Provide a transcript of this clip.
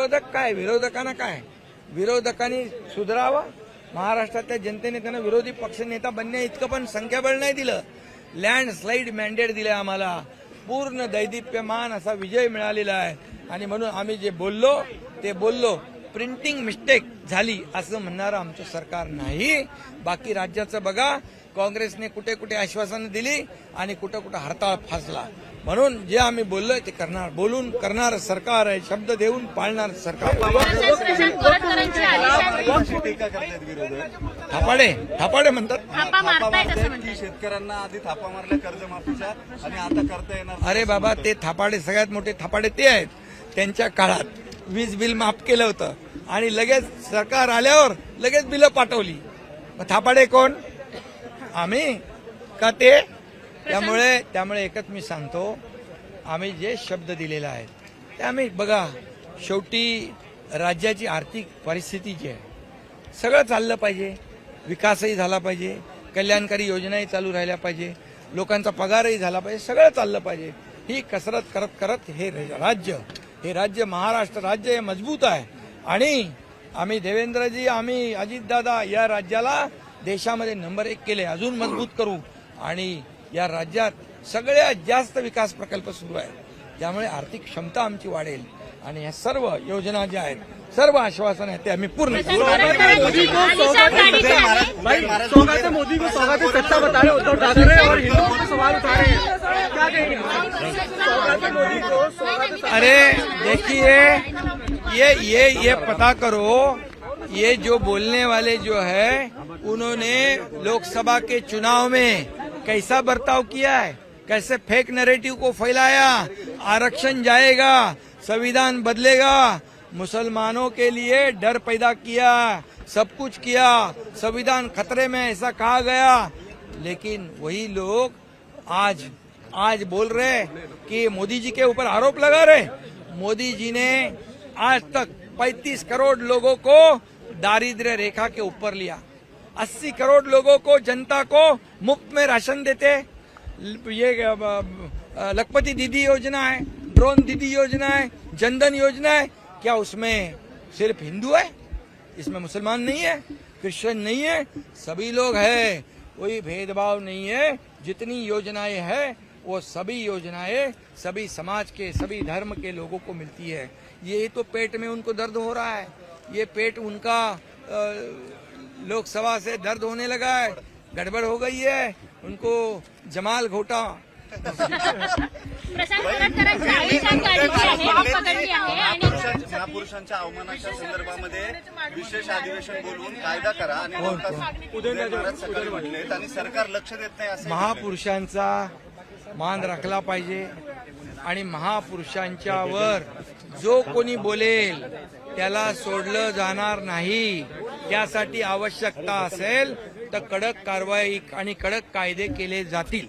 विरोधक काय? विरोधकांना काय? विरोधकांनी सुधारावं? महाराष्ट्रातल्या जनतेने त्यांना विरोधी पक्षनेता बनण्या इतकं पण संख्याबळ नाही दिलं. लँडस्लाईड मॅन्डेट दिलं आम्हाला. पूर्ण दैदिप्यमान असा विजय मिळालेला आहे. आणि म्हणून आम्ही जे बोललो ते बोललो. प्रिंटिंग मिस्टेक झाली असं म्हणणारं आमचं सरकार नाही. बाकी राज्याचं बघा काँग्रेसने कुठे कुठे आश्वासनं दिली आणि कुठं कुठं हरताळ फासला. म्हणून जे आम्ही बोललोय ते करणार बोलून करणार सरकार आहे शब्द देऊन पाळणार सरकार. थापाडे थापाडे म्हणतात. शेतकऱ्यांना आधी थापा मारल्या कर्जमाफीच्या आणि आता करता येणार अरे बाबा ते थापाडे सगळ्यात मोठे थापाडे ते आहेत. त्यांच्या काळात. वीज बिल माफ केलं होतं. आणि लगेच सरकार आल्यावर लगेच बिलं पाठवली. मग थापाडे कोण? आम्ही? का ते? त्यामुळे त्यामुळे एकच मी सांगतो. आम्ही जे शब्द दिलेला आहे ते आम्ही बघा. शेवटी राज्याची आर्थिक परिस्थिती जी आहे सगळं चाललं पाहिजे. विकासही झाला पाहिजे. कल्याणकारी योजनाही चालू राहिल्या पाहिजे. लोकांचा पगारही झाला पाहिजे. सगळं चाललं पाहिजे. ही कसरत करत करत हे राज्य हे राज्य महाराष्ट्र राज्य हे मजबूत आहे. आणि आम्ही देवेंद्रजी आम्ही अजितदादा या राज्याला देशामध्ये नंबर एक केले. अजून मजबूत करू. आणि या राज्यात सगळ्यात जास्त विकास प्रकल्प सुरू आहेत. त्यामुळे आर्थिक क्षमता आमची वाढेल. आणि या सर्व योजना ज्या आहेत सर्व आश्वासन आहेत ते आम्ही पूर्ण मोदी को स्वागत सत्ता अरे, देखिए, ये ये ये पता करो, ये जो बोलने वाले जो है, उन्होंने लोकसभा के चुनाव में कैसा बर्ताव किया है? कैसे फेक नैरेटिव को फैलाया? आरक्षण जाएगा, संविधान बदलेगा, मुसलमानों के लिए डर पैदा किया, सब कुछ किया, संविधान खतरे में ऐसा कहा गया। लेकिन वही लोग आज आज बोल रहे कि मोदी जी के ऊपर आरोप लगा रहे मोदी जी ने आज तक 35 करोड़ लोगों को दारिद्र्य रेखा के ऊपर लिया। 80 करोड़ लोगों को जनता को मुफ़्त में राशन देते ये लखपति दीदी योजना है, ड्रोन दीदी योजना है, जनधन योजना है। क्या उसमें सिर्फ़ हिंदू है? इसमें मुसलमान नहीं है, क्रिश्चियन नहीं है, सभी लोग है। कोई भेदभाव नहीं है। जितनी योजनाएँ है वो सभी योजनाएँ सभी समाज के सभी धर्म के लोगों को मिलती है। ये तो पेट में उनको दर्द हो रहा है। ये पेट उनका लोकसभा से दर्द होने लगा है। गड़बड़ हो गई है। उनको जमाल घोटा। महापुरुषांच्या अवमानाच्या संदर्भामध्ये विशेष अधिवेशन बोलवून कायदा करा आणि महापुरुषांचा मान राखला पाहिजे. आणि महापुरुषांच्यावर जो कोणी बोलेल त्याला सोडलं जाणार नाही. त्यासाठी आवश्यकता असेल तर कडक कारवाई आणि कडक कायदे केले जातील.